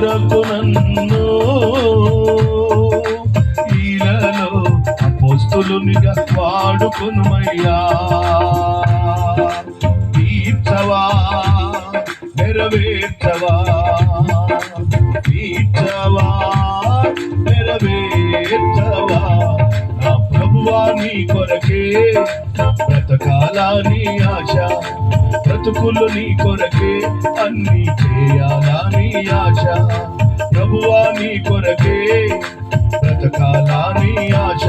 కొరకు నన్ను. ఈలలో అపోస్తులునిగా వాడుకొనుమయ్యా. తీర్చవా నెరవేర్చవా. తీర్చవా నెరవేర్చవా. నా ప్రభువా నీ కొరకే బ్రతకాలా నీ ఆశ. బ్రతుకులు నీ కొరకే అన్ని చేయాలా నీ ఆశ. ప్రభువా నీ కొరకే బ్రతకాలా నీ ఆశ.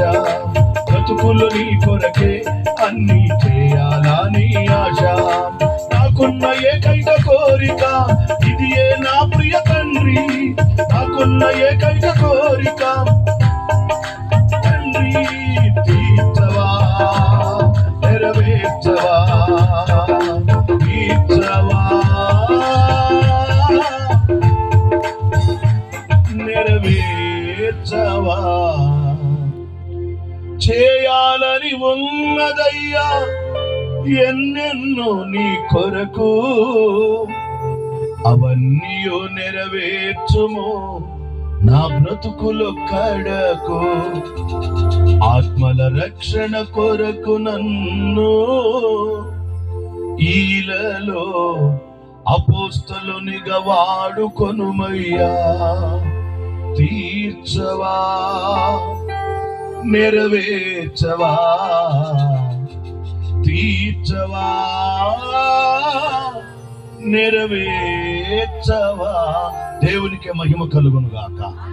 బ్రతుకులు నీ కొరకే అన్ని చేయాలా నీ ఆశ. నాకున్న ఏకైక కోరిక ఇది ఏ నా ప్రియ తండ్రి. నాకున్న ఏకైక కోరిక తండ్రి తీర్చవా నెరవేర్చవా. చేయాలని ఉన్నదయ్యా. ఎన్నెన్నో నీ కొరకు అవన్నీ నెరవేర్చుము. నా బ్రతుకులో కడకు. ఆత్మల రక్షణ కొరకు నన్ను ఈలలో అపోస్తలునిగా వాడుకొనుమయ్యా. తీర్చవా నెరవేర్చవా తీర్చవా నెరవేర్చవా. దేవునికి మహిమ కలుగును గాక